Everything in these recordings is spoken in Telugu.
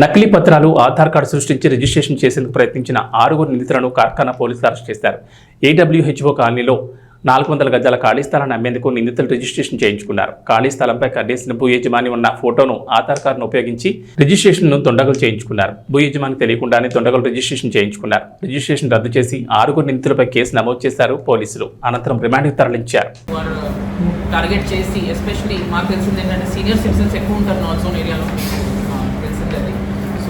నకిలీ పత్రాలు ఆధార్ కార్డు సృష్టించి రిజిస్ట్రేషన్ చేసేందుకు ప్రయత్నించిన ఆరుగురు నిందితులను కార్ఖానా పోలీసులు అరెస్ట్ చేశారు. ఏడబ్ల్యూహెచ్ఓ కాలనీలో నాలుగు వందల గజాల ఖాళీ స్థలాన్ని అమ్మేందుకు నిందితులు రిజిస్ట్రేషన్ చేయించుకున్నారు. ఖాళీ స్థలంపై కర్డేసిన భూ యజమాని ఉన్న ఫోటోను ఆధార్ కార్డును ఉపయోగించి రిజిస్ట్రేషన్ను తొండగలు చేయించుకున్నారు. భూ యజమాని తెలియకుండానే తొండగలు రిజిస్ట్రేషన్ చేయించుకున్నారు. రిజిస్ట్రేషన్ రద్దు చేసి ఆరుగురు నిందితులపై కేసు నమోదు చేశారు పోలీసులు. అనంతరం రిమాండ్కి తరలించారు. టార్గెట్ చేసి ఎస్పెషలీ మాకు తెలిసింది ఏంటంటే సీనియర్ సిటిజన్స్ ఎక్కువ ఉంటారు నార్త్ జోన్ ఏరియాలో. తెలిసింది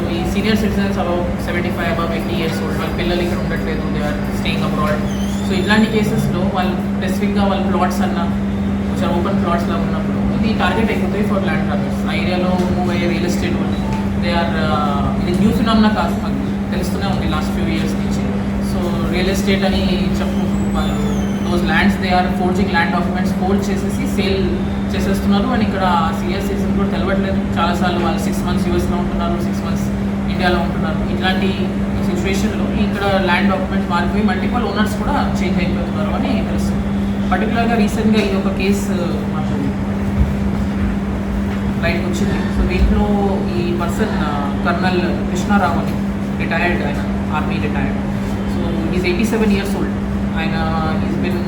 సో ఈ senior citizens above seventy five above eighty years old వాళ్ళ పిల్లలు ఇక్కడ ఉండట్లేదు. They are staying abroad so ఇట్లాంటి కేసెస్లో వాళ్ళు స్పెసిఫిక్గా వాళ్ళ ప్లాట్స్ అన్న కొంచెం ఓపెన్ ప్లాట్స్ లాగా ఉన్నప్పుడు ఇది టార్గెట్ అయిపోతాయి ఫర్ ల్యాండ్ ట్రాఫిక్స్ ఆ ఏరియాలో మూవ్ అయ్యే రియల్ ఎస్టేట్ వాళ్ళు దే ఆర్ uh, ఇది న్యూస్ ఫినామినా కాదు మాకు తెలుస్తూనే ఉంది లాస్ట్ ఫ్యూ ఇయర్స్ నుంచి. సో రియల్ ఎస్టేట్ అని చెప్పుకుంటున్నారు వాళ్ళు those lands they are forging land documents hold చేసేసి సేల్ చేసేస్తున్నారు. అండ్ ఇక్కడ సిఎస్ సీజన్ కూడా తెలవట్లేదు. చాలాసార్లు వాళ్ళు సిక్స్ మంత్స్ యూఎస్లో ఉంటున్నారు సిక్స్ మంత్స్ ఇండియాలో ఉంటున్నారు. ఇట్లాంటి సిచ్యువేషన్లో ఇక్కడ ల్యాండ్ డాక్యుమెంట్స్ మారిపోయి మల్టిపల్ ఓనర్స్ కూడా చేంజ్ అయిపోతున్నారు అని తెలుస్తుంది. పర్టికులర్గా రీసెంట్గా ఈ ఒక కేసు మాకు లైట్కి వచ్చింది. సో దీంట్లో ఈ పర్సన్ కర్నల్ uh, కృష్ణారావు అని రిటైర్డ్ ఆయన army retired so is eighty seven years old ఆయన is been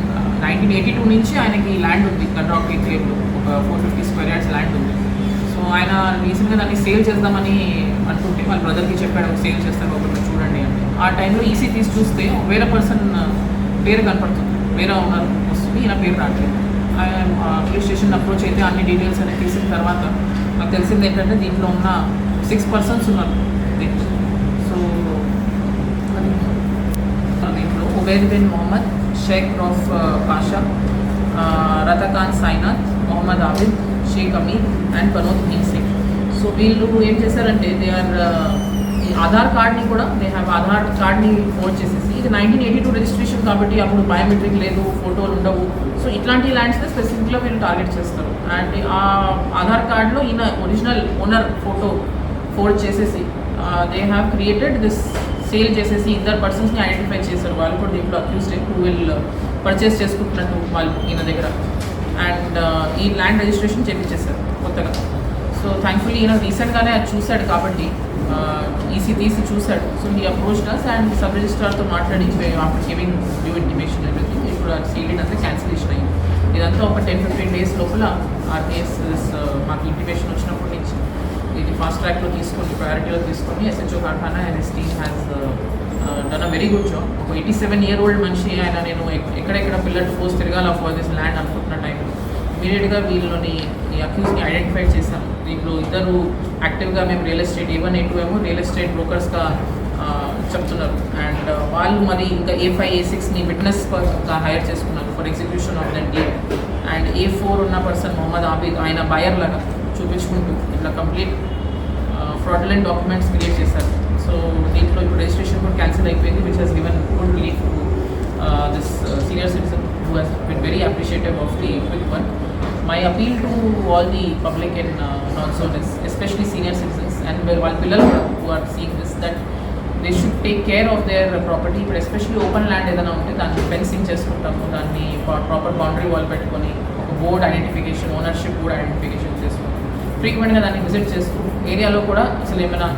nineteen eighty two నుంచి ఆయనకి ల్యాండ్ ఉంది కట్రాక్ ఎక్లేవ్లో ఒక four fifty square yards land ఉంది. సో ఆయన రీసెంట్గా దాన్ని సేల్ చేద్దామని అనుకుంటే వాళ్ళ బ్రదర్కి చెప్పాడు సేల్ చేస్తారు ఒకటి చూడండి అని. ఆ టైంలో ఈసీ తీసి చూస్తే వేరే పర్సన్ uh, పేరు కనపడుతుంది. వేరే ఓనర్ వస్తుంది ఈయన పేరు రావట్లేదు. పోలీస్ స్టేషన్ అప్రోచ్ అయితే అన్ని డీటెయిల్స్ అనేవి తీసిన తర్వాత నాకు తెలిసింది ఏంటంటే దీంట్లో ఉన్న సిక్స్ పర్సన్స్ ఉన్నారు దీంట్లో సో దీంట్లో బిన్ మొహమ్మద్ షేక్ రౌఫ్ పాషా రతఖాన్ సాయినాథ్ మొహమ్మద్ ఆబిద్ షేక్ అమీర్ అండ్ పనోద్ మీన్ సింగ్ సో వీళ్ళు ఏం చేశారంటే దే ఆర్ uh, ఈ ఆధార్ కార్డ్ని కూడా దే హ్యావ్ ఆధార్ కార్డ్ని ఫోర్డ్ చేసేసి ఇది నైన్టీన్ ఎయిటీ టూ రిజిస్ట్రేషన్ కాబట్టి అప్పుడు బయోమెట్రిక్ లేదు ఫోటోలు ఉండవు. సో ఇట్లాంటి ల్యాండ్స్ని స్పెసిఫిక్గా వీళ్ళు టార్గెట్ చేస్తారు. అండ్ ఆ ఆధార్ కార్డ్లో ఈయన ఒరిజినల్ ఓనర్ ఫోటో ఫోల్డ్ చేసేసి they have created this sale చేసేసి ఇద్దరు పర్సన్స్ని ఐడెంటిఫై చేశారు. వాళ్ళు కూడా దీంట్లో అక్యూస్డ్ హూ విల్ పర్చేస్ చేసుకుంటున్నట్టు వాళ్ళు ఈయన దగ్గర. అండ్ uh, ఈ ల్యాండ్ రిజిస్ట్రేషన్ చేపించేశారు కొత్తగా. సో థ్యాంక్ఫుల్లీ ఈయన రీసెంట్గానే అది చూశాడు కాబట్టి uh, ఈసీ తీసి చూశాడు. సో ఈ అప్రోచ్ అస్ అండ్ సబ్ రిజిస్ట్రార్తో మాట్లాడి after giving due intimation everything ఇప్పుడు సీడీ అంతా క్యాన్సిలేషన్ అయింది. ఇదంతా ఒక టెన్ ఫిఫ్టీన్ డేస్ లోపల ఆర్టీఎస్ uh, మాకు ఇంటిమేషన్ వచ్చినప్పటి ఫాస్ట్ ట్రాక్లో తీసుకొని ప్రయారిటీలో తీసుకొని SHO Karkhana and S team has done a very good job ఒక ఎయిటీ సెవెన్ ఇయర్ ఓల్డ్ మనిషి ఆయన నేను ఎక్కడెక్కడ పిల్లర్ టు పోస్ట్ తిరగాల ఫర్ దిస్ ల్యాండ్ అనుకుంటున్న టైంలో ఇమీడియట్గా వీళ్ళని ఈ అక్యూస్ని ఐడెంటిఫై చేశాను దీంట్లో ఇద్దరు యాక్టివ్గా మేము real estate A one A two ఏమో రియల్ ఎస్టేట్ బ్రోకర్స్గా చెప్తున్నారు. అండ్ uh, వాళ్ళు మరి ఇంకా ఏ ఫైవ్ ఏ సిక్స్ని విట్నెస్గా హైర్ చేసుకున్నారు for execution of that deal and A four ఉన్న పర్సన్ మొహమ్మద్ ఆబిద్ ఆయన బయర్ లాగా చూపించుకుంటూ ఇట్లా కంప్లీట్ ఫ్రాడ్లెంట్ డాక్యుమెంట్స్ క్రియేట్ చేశారు సో దీంట్లో ఇప్పుడు రిజిస్ట్రేషన్ కూడా క్యాన్సిల్ అయిపోయింది which he's given good relief to this senior citizen who he's been very appreciative of the quick one my appeal to all the public in not zone is especially senior citizens and వాళ్ళ పిల్లలు కూడా who are seeing this that they should take care of their property ఇప్పుడు ఎస్పెషల్లీ ఓపెన్ ల్యాండ్ ఏదైనా ఉంటే దాన్ని ఫెన్సింగ్ చేసుకుంటాము దాన్ని ప్రాపర్ బౌండరీ వాల్ పెట్టుకొని ఒక board identification ownership board identification చేసుకుంటాం ఫ్రీక్వెంట్గా దాన్ని విజిట్ చేస్తూ ఏరియాలో కూడా అసలు ఏమైనా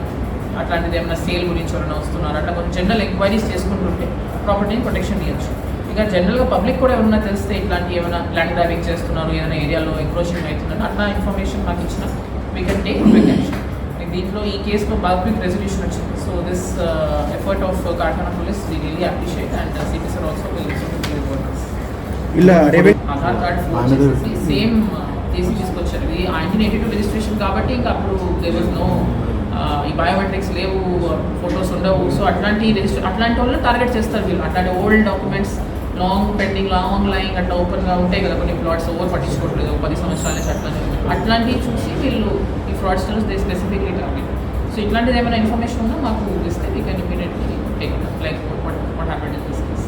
అట్లాంటిది ఏమైనా సేల్ గురించి ఎవరైనా వస్తున్నారు? అట్లా కొంచెం జనరల్ ఎంక్వైరీస్ చేసుకుంటుంటే ప్రాపర్టీని ప్రొటెక్షన్ ఇవ్వచ్చు ఇక జనరల్గా పబ్లిక్ కూడా ఏమైనా తెలిస్తే ఇట్లాంటి ఏమైనా ల్యాండ్ డ్రైవింగ్ చేస్తున్నారు ఏదైనా ఏరియాలో ఎంక్రోచింగ్ అవుతుందని అట్లా ఇన్ఫర్మేషన్ మాకు ఇచ్చిన we can take quick action దీంట్లో ఈ కేసులో బాగా క్విక్ రెజల్యూషన్ వచ్చింది. So this effort of Karkhana police we really appreciate and CP sir also will Aadhaar card same case ఇది నైన్టీన్ ఎయిటీ టూ రిజిస్ట్రేషన్ కాబట్టి ఇంకా అప్పుడు దేర్ వాజ్ నో ఈ బయోమెట్రిక్స్ లేవు ఫొటోస్ ఉండవు. సో అట్లాంటి రిజిస్టర్ అట్లాంటి వాళ్ళు టార్గెట్ చేస్తారు వీళ్ళు. అట్లాంటి old documents long pending long line అట్లా ఓపెన్గా ఉంటాయి కదా కొన్ని ఫ్లాట్స్ ఓవర్ పట్టించుకోవట్లేదు పది సంవత్సరాల నుంచి అట్లా అట్లాంటివి చూసి వీళ్ళు ఈ fraudsters they specifically target so ఇట్లాంటిది ఏమైనా ఇన్ఫర్మేషన్ ఉందో? మాకు ఇస్తే we can immediately take like what what happened in this case